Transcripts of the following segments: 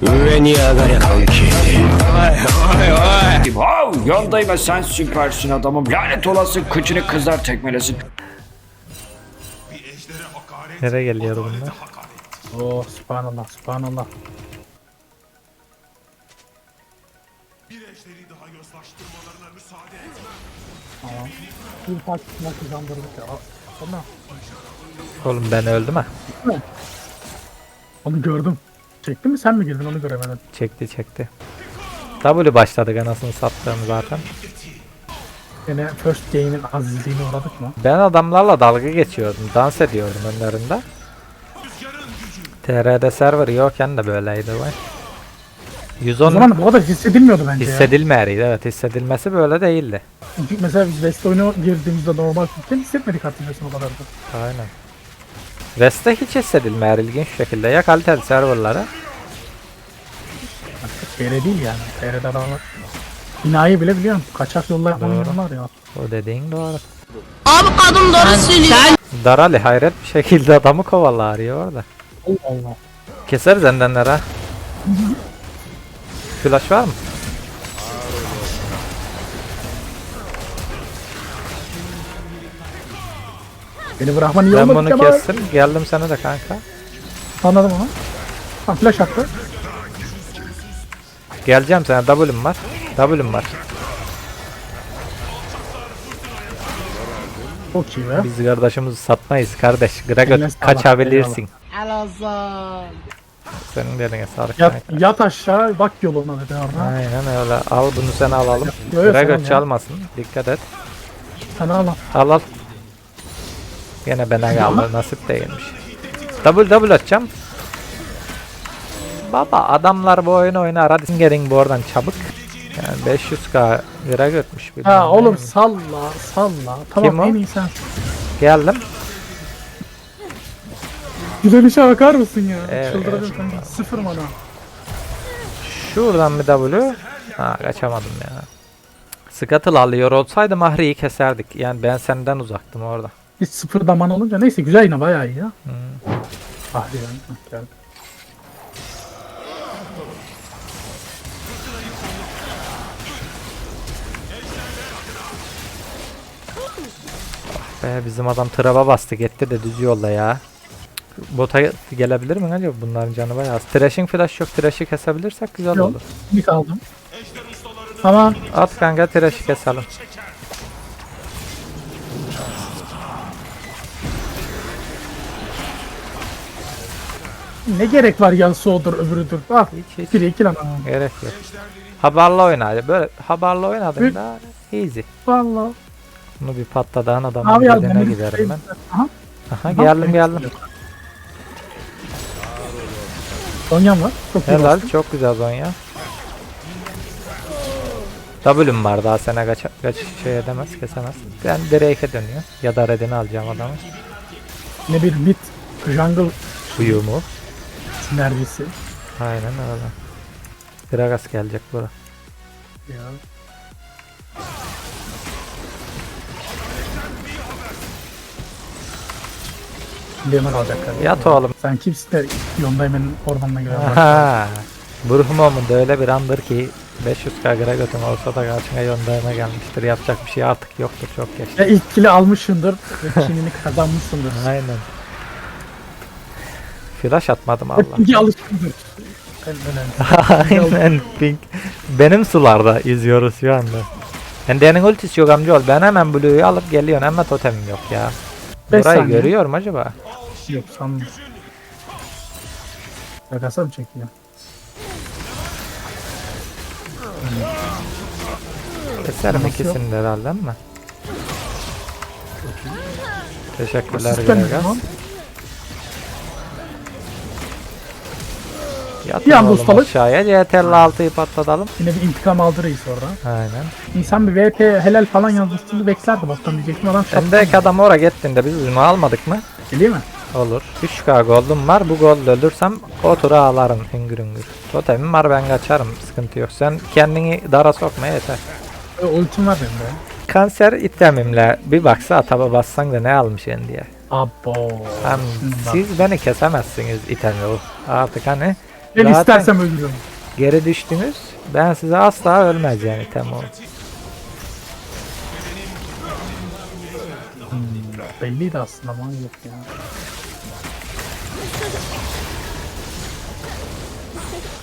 上に上がりゃ関係ね Wow, yandayım ve sen süpersin adamım. Lanet olası kıçını kızlar tekmelesin. Nereye geliyor bunlar? Oh subhanallah subhanallah. Tamam. Bir parça maçı kazandırdık ya. Sonra Oğlum ben öldüm ha. onu gördüm. Çekti mi sen mi girdin onu göremedim. Çekti çekti. W başladık anasını sattığım zaten. Yine first game'in azizliğine uğradık mı? Ben adamlarla dalga geçiyordum. Dans ediyordum önlerinde. TR'de server yokken de böyleydi vay. O 110 zaman bu kadar hissedilmiyordu bence ya. hissedilmeyeriydi evet hissedilmesi böyle değildi. Mesela biz West oyunu girdiğimizde normal fikken hissetmedik hatırlıyorsun o kadar da. Aynen. West'te hiç hissedilmeyer ilginç şekilde ya kaliteli serverları TR değil yani. TR'de adamlar. Binayı bile biliyorum. Kaçak yolla insanlar ya. o dediğin doğru. Abi kadın doğru söylüyor. Darali hayret bir şekilde adamı kovalar ya orada. Allah Allah. Keseriz endenleri ha. Flash var mı? Beni bırakman iyi Ben olmadı bunu Kemal. kestim. Geldim sana da kanka. Anladım onu. Ha flash attı. Geleceğim sana. W'm var. W'm var. Çok iyi be. Biz kardeşimizi satmayız kardeş. Eline sağlık, kaçabilirsin. Elazığ. Senin de eline sağlık Yat, kanka. yat aşağı bak yoluna dedi orada. Aynen öyle. Al bunu sen alalım. Yo, ya. çalmasın. Dikkat et. Sen al al. Al al. Yine bana kaldı. Nasip değilmiş. Double double atacağım. Baba adamlar bu oyunu oynar. Hadi gelin bu oradan çabuk. Yani 500k lira götmüş. Ha oğlum salla salla. Tamam Kim o? en iyi sen. Geldim. Güzel işe bakar mısın ya? Evet. Çıldıracağım. Sıfır mana. Şuradan bir W. Ha kaçamadım ya. Scuttle alıyor olsaydı Mahri'yi keserdik. Yani ben senden uzaktım orada. Hiç sıfır da mana olunca neyse güzel yine bayağı iyi ya. Hmm. Ah. Hah, geldi. Be, bizim adam traba bastı gitti de düz yolda ya. Bota gelebilir mi acaba bunların canı bayağı az. Thrashing flash yok. Thrash'i kesebilirsek güzel Yok. olur. Bir aldım. Tamam. At kanka Thrash'i keselim. Ne gerek var yansı odur öbürüdür. Ah. Hiç hiç Bir iki lan. gerek yok. Habarla oyna. Böyle habarla oynadığında easy. Valla. Bunu bir patladan adamın Abi beline giderim ben. Aha. Aha geldim geldim. Donyam var. Çok iyi Helal bastım. çok güzel Zonya. W'm var daha sene kaç, kaç şey edemez kesemez. Ben Drake'e dönüyor. Ya da Red'ini alacağım adamı. Ne bir mid jungle Uyumu. Sinerjisi. Aynen öyle. Gragas gelecek bura. Ya. Leon'u alacaklar. Yat oğlum. Sen kimsin Yondaymen'in ormanına göre. Aha. Bruhmo'mun da öyle bir andır ki 500k Gragot'un olsa da karşına yondayına gelmiştir. Yapacak bir şey artık yoktur çok geç. Ya ilk kili almışsındır ve kinini kazanmışsındır. Aynen. Flash atmadım Allah. İkinci alışkındır. En önemlisi. Aynen pink. Benim sularda yüzüyoruz şu anda. Ender'in ultisi yok amcaoğlu. Ben hemen Blue'yu alıp geliyorum ama totemim yok ya. Beş Burayı saniye. görüyorum acaba? Yok sanmıyorum. Yakasa mı çekiyor? Keserim Nasıl ikisini de herhalde ama. Teşekkürler Asist Yatın Bir anda ustalık. aşağıya CTRL 6'yı patlatalım. Yine bir intikam aldı reis orada. Aynen. İnsan bir VP helal falan yazmasını beklerdi bottan diyecektim adam şaptan. Sendeki adam oraya gittiğinde biz bunu almadık mı? Değil mi? Olur. 3k gold'um var. Bu gold ölürsem o tura ağlarım hüngür hüngür. Totemim var ben kaçarım. Sıkıntı yok. Sen kendini dara sokma yeter. E, ultim var benim de. Kanser itemimle bir baksa ataba bassan da ne almışsın diye. Abo. Hem siz beni kesemezsiniz item yolu. Artık hani Ben zaten istersem öldürüyorum. geri düştünüz. Ben size asla ölmeyeceğim item ol. Belliydi aslında ama yok ya.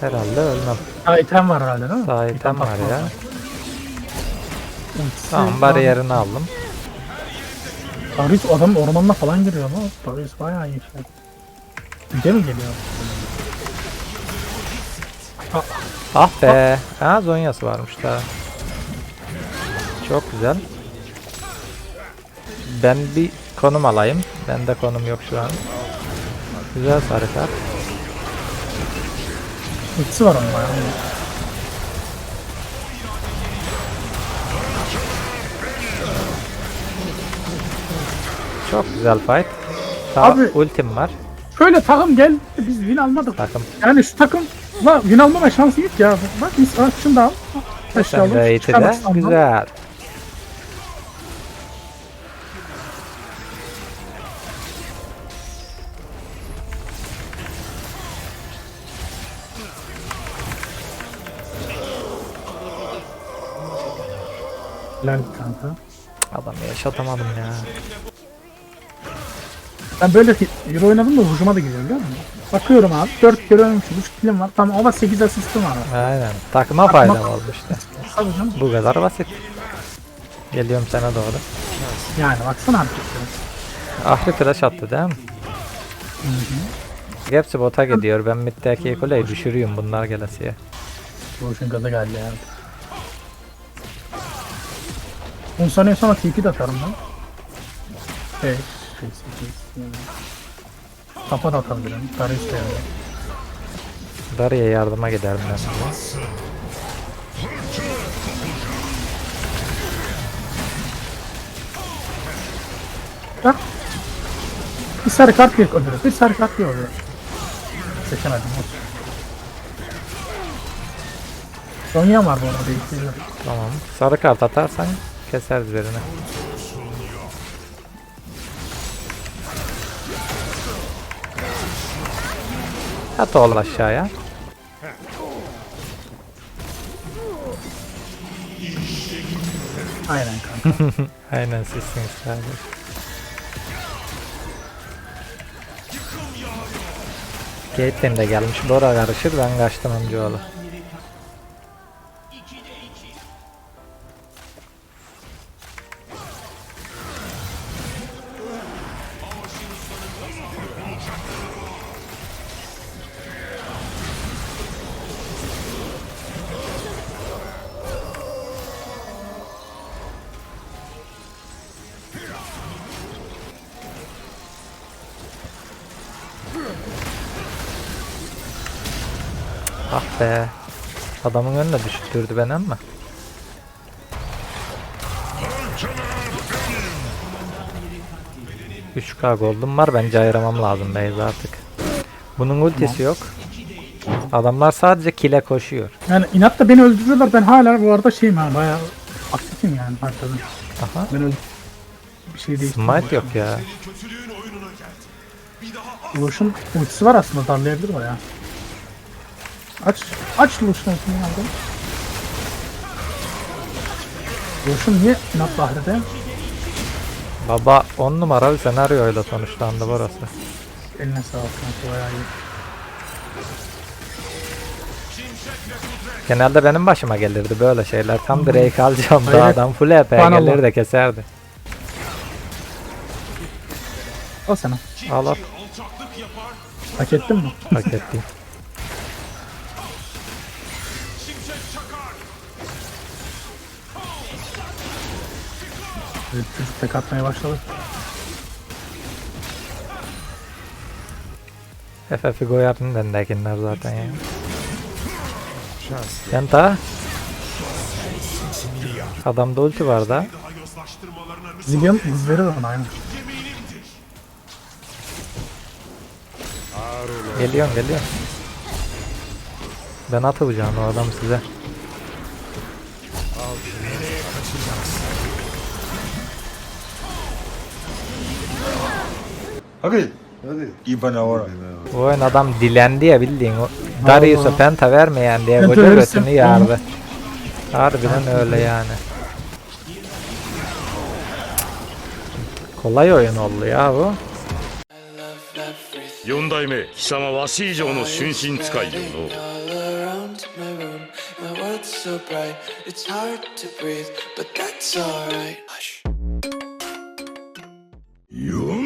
Herhalde ölmem. Ha item var herhalde değil mi? Daha item var ya. Tamam bariyerini aldım. Darius adam ormanına falan giriyor ama Darius bayağı iyi şey. De mi geliyor? Ah be. Ha zonyası varmış daha. Çok güzel. Ben bir konum alayım. Bende konum yok şu an. Güzel sarı kart. Ultisi var onun bayağı. Çok güzel fight. Daha Abi- ultim var. Şöyle takım gel biz win almadık. Takım. Yani şu takım la win almama şansı yok ya. Bak biz bak şunu da al. Sen eğiti de çıkarmak istedim. güzel. Helal kanka. Adamı yaşatamadım ya. Ben böyle Euro oynadım da hücuma da gidiyorum biliyor musun? Bakıyorum abi 4 kere ölmüşüm 3 kilim var tamam ama 8 asistim var. Aynen. Takıma faydam oldu işte. Tabii canım. Bu kadar basit. Geliyorum sana doğru. Yani baksana abi. Ahri flash attı değil mi? Hepsi bota gidiyor. Ben middeki kuleyi düşürüyorum bunlar gelesiye. Boşun gaza geldi ya. 10 saniye sonra TP de atarım ben. 5, 8, Kafa da atabilirim. Darius da yani. Dariye yardıma giderim ben. Bak. Bir sarı kart bir öldürür. Bir sarı kart bir öldürür. Seçemedim. Sonya var bu arada. Tamam. Sarı kart atarsan keseriz birini. At oğlum aşağıya. Aynen kanka. Aynen sizsiniz kardeş. Caitlyn de gelmiş. Bora karışır. Ben kaçtım amcaoğlu. Ah be. Adamın önüne düşürdü beni ama. Üç k gold'um var bence ayıramam lazım Beyza artık. Bunun ultisi yok. Adamlar sadece kile koşuyor. Yani inatla beni öldürüyorlar. Ben hala bu arada şeyim ha bayağı aktifim yani haritada. Aha. Ben öldüm. Bir şey değil. Smite yok ya. Lush'un ultisi var aslında darlayabilir bayağı. Aç, aç ultisini aldım. Lush'un niye inatla ahrede? Baba 10 numara bir senaryoyla sonuçlandı burası. Eline sağlık kanka bayağı iyi. Genelde benim başıma gelirdi böyle şeyler. Tam Drake alacağım da adam full EP Subhanallah. gelir de keserdi. Al sana. Al al. Hak ettin mi? Hak ettiğim. Evet, çocuk tek atmaya başladı. FF'i koyardın dendekinler zaten ya. Yenta. Adamda ulti var da. Zillion hız verir ona aynen. Geliyorum geliyorum. Ben atacağım o adam size. Hadi. Hadi. İban avara. Bu oyun adam dilendi ya bildiğin o Darius'a penta vermeyen diye Penta koca verirse- götünü yardı. Harbiden öyle yani. Kolay oyun oldu ya bu. 四代目貴様わし以上の春心使いよの all around my room. My world's so bright, it's hard to breathe, but that's alright. Hush. 四